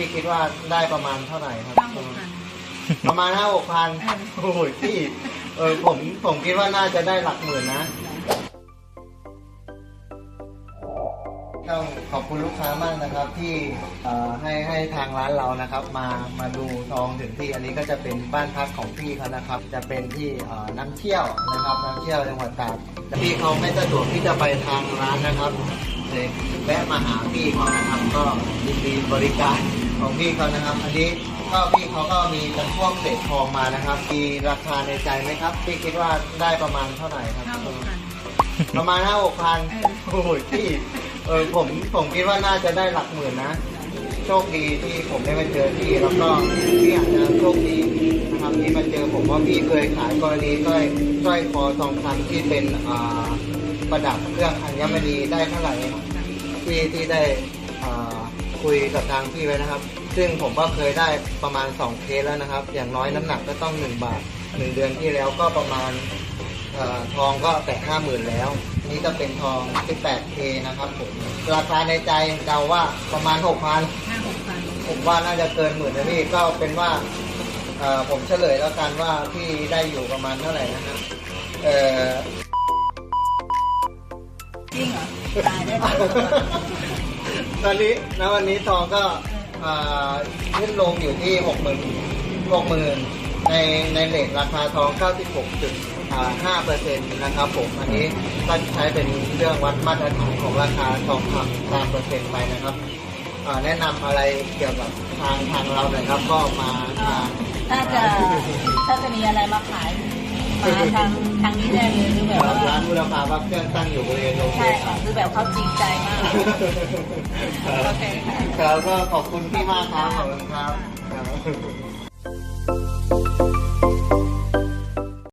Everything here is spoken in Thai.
พี่คิดว่าได้ประมาณเท่าไหร่ครับ ห้าหกพัน ประมาณห้าหกพันเออ โอ้โหพี่เออผมผมคิดว่าน่าจะได้หลักหมื่นนะ ต้องขอบคุณลูกค้ามากนะครับที่เอ่อให้ให้ทางร้านเรานะครับ มามาดูทองถึงที่อันนี้ก็จะเป็นบ้านพักของพี่เขานะครับ จะเป็นที่เอ่อน้ำเชี่ยวนะครับน้ำเชี่ยวจังหวัดตากแต่พี่เขาไม่สะดวกที่จะไปทางร้านนะครับเลยแวะมาหาพี่เขานะครับ ก็ยินดีบริการ ของพี่เขานะครับ อันนี้ก็พี่เขาก็มีจำพวกเศษทองมานะครับ มีราคาในใจไหมครับ พี่คิดว่าได้ประมาณเท่าไหร่ครับ ห้าหกพัน ประมาณห้าหกพันเออ โอ้โหพี่เออผมผมคิดว่าน่าจะได้หลักหมื่นนะ โชคดีที่ผมได้มาเจอพี่แล้วก็พี่อาจจะโชคดีนะครับที่มาเจอผมว่าพี่เคยขายกรณีสร้อยสร้อยคอทองคำที่เป็นอ่าประดับเครื่องอัญมณีได้เท่าไหร่ที่ที่ได้อ่า คุยกับทางพี่ไว้นะครับ ซึ่งผมก็เคยได้ประมาณ 2 เคสแล้วนะครับ อย่างน้อยน้ำหนักก็ต้อง 1 บาท 1 เดือนที่แล้วก็ประมาณเอ่อทองก็แตะห้าหมื่นแล้ว นี่ก็เป็นทอง 18K นะครับผม ราคาในใจเดาว่าประมาณ 6,000ห้าหกพันผมว่าน่าจะเกินหมื่นนะพี่ ก็เป็นว่าเอ่อผมเฉลยแล้วกันว่าพี่ได้อยู่ประมาณเท่าไหร่นะฮะเอ่อจริงเหรอตายได้ปะ ตอนนี้ณวันนี้ทองก็อ่าขึ้นลงอยู่ที่หกหมื่นหกหมื่นในในเลทราคาทอง 96.5เปอร์เซ็นต์นะครับผม อันนี้ก็ใช้เป็นเรื่องวัดมาตรฐานของราคาทองคำตามเปอร์เซ็นต์ไปนะครับอ่าแนะนำอะไรเกี่ยวกับทางทางเราหน่อยครับก็มามา ถ้าจะถ้าจะมีอะไรมาขาย มาทางทางนี้ได้เลยคือแบบว่าร้านบุรพาพักเครื่องตั้งอยู่บริเวณโรงเรีใช่ยนค่ะคือแบบเขาจริงใจมากโอเคค่ะครับก็ขอบคุณพี่มากครับขอบคุณครับครับ